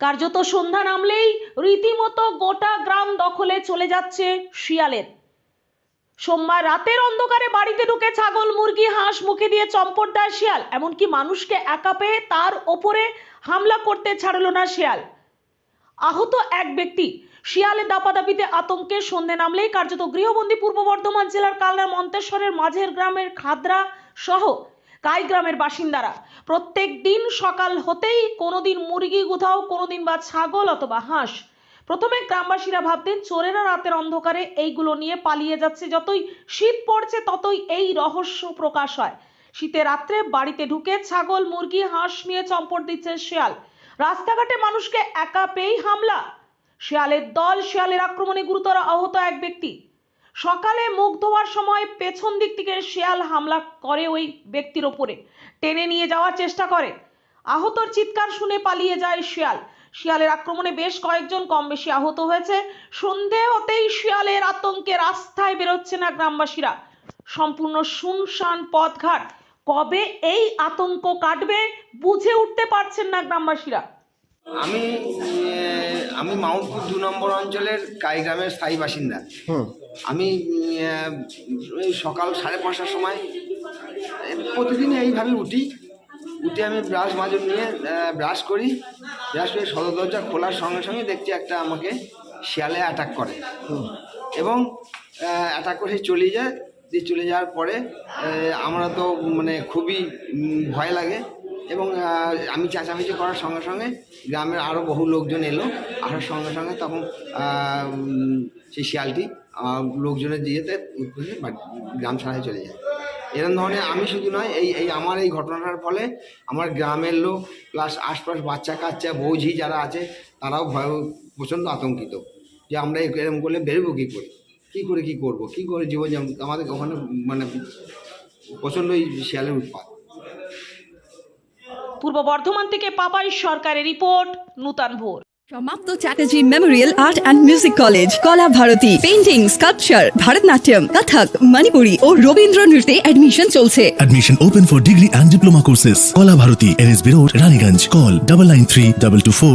কার্যত সন্ধ্যা নামলেই রীতিমতো গোটা গ্রাম দখলে চলে যাচ্ছে শিয়ালের। সোমবার রাতের অন্ধকারে বাড়িতে ঢুকে ছাগল, মুরগি, হাঁস মুখে দিয়ে চম্পট দেয় শিয়াল, এমনকি মানুষকে একা পেয়ে তার ওপরে হামলা করতে ছাড়ল না শিয়াল। আহত এক ব্যক্তি শিয়ালে দাপাদাপিতে আতঙ্কে সন্ধে নামলেই কার্যত গৃহবন্দী পূর্ব বর্ধমান জেলার কালনার মন্তেশ্বরের মাঝের গ্রামের খাদরা সহ কাই গ্রামের বাসিন্দারা, প্রত্যেক দিন সকাল হতেই কোনোদিন মুরগি কোথাও কোনোদিন বা ছাগল অথবা হাঁস। প্রথমে গ্রামবাসীরা ভাবতেন, চোরেরা রাতের অন্ধকারে এইগুলো নিয়ে পালিয়ে যাচ্ছে, যতই শীত পড়ছে ততই এই রহস্য প্রকাশ হয়। শীতে রাত্রে বাড়িতে ঢুকে ছাগল, মুরগি, হাঁস নিয়ে চম্পট দিচ্ছে শিয়াল। রাস্তাঘাটে মানুষকে একা পেয়েই হামলা। শিয়ালের দল, শিয়ালের আক্রমণে গুরুতর আহত এক ব্যক্তি। সকালে মুখ ধোয়ার সময় পেছন দিক থেকে শিয়াল হামলা করে ওই ব্যক্তির ওপরে। টেনে নিয়ে যাওয়ার চেষ্টা করে। আহতর চিৎকার শুনে পালিয়ে যায় শিয়াল। শিয়ালের আক্রমণে বেশ কয়েকজন কম বেশি আহত হয়েছে। সন্ধে হতেই শিয়ালের আতঙ্কে রাস্তায় বেরোচ্ছে না গ্রামবাসীরা। সম্পূর্ণ শুনশান পথঘাট। কবে এই আতঙ্ক কাটবে বুঝে উঠতে পারছেন না গ্রামবাসীরা। আমি আমি মাউন্টপুর দু নম্বর অঞ্চলের কাইগ্রামের স্থায়ী বাসিন্দা। আমি ওই সকাল সাড়ে পাঁচটার সময় প্রতিদিন এইভাবে উঠি। উঠে আমি ব্রাশ মাজুন নিয়ে ব্রাশ করি। ব্রাশ করে সদর দরজা খোলার সঙ্গে সঙ্গে দেখছি একটা আমাকে শিয়ালে অ্যাটাক করে। এবং অ্যাটাক করে চলে যায়। দিয়ে চলে যাওয়ার পরে আমরা তো মানে খুবই ভয় লাগে। এবং আমি চেঁচামেচি করার সঙ্গে সঙ্গে গ্রামের আরও বহু লোকজন এলো। আসার সঙ্গে সঙ্গে তখন সেই শিয়ালটি লোকজনের দিয়েতে গ্রাম ছাড়াই চলে যায়। এরকম ধরনের আমি শুধু নয়, এই এই আমার এই ঘটনাটার ফলে আমার গ্রামের লোক প্লাস আশপাশ বাচ্চা কাচ্চা, বৌঝি যারা আছে, তারাও ভয়, প্রচণ্ড আতঙ্কিত যে আমরা এরকম করলে বেরোবো কী করে? কী করে কী করব? কী করে জীবন আমাদের ওখানে মানে প্রচণ্ড প্রচণ্ডই শিয়ালের উৎপাত। পূর্ব বর্ধমান থেকে পাপাই সরকারের রিপোর্ট নূতন ভোর। সমাপ্ত Chatterjee memorial art and music college Kala Bharati. Painting sculpture Bharatanatyam Kathak Manipuri ও রবীন্দ্র নৃত্যে অ্যাডমিশন চলছে। Admission open for degree and diploma courses Kala Bharati NSB road Raniganj. Call double nine three double two four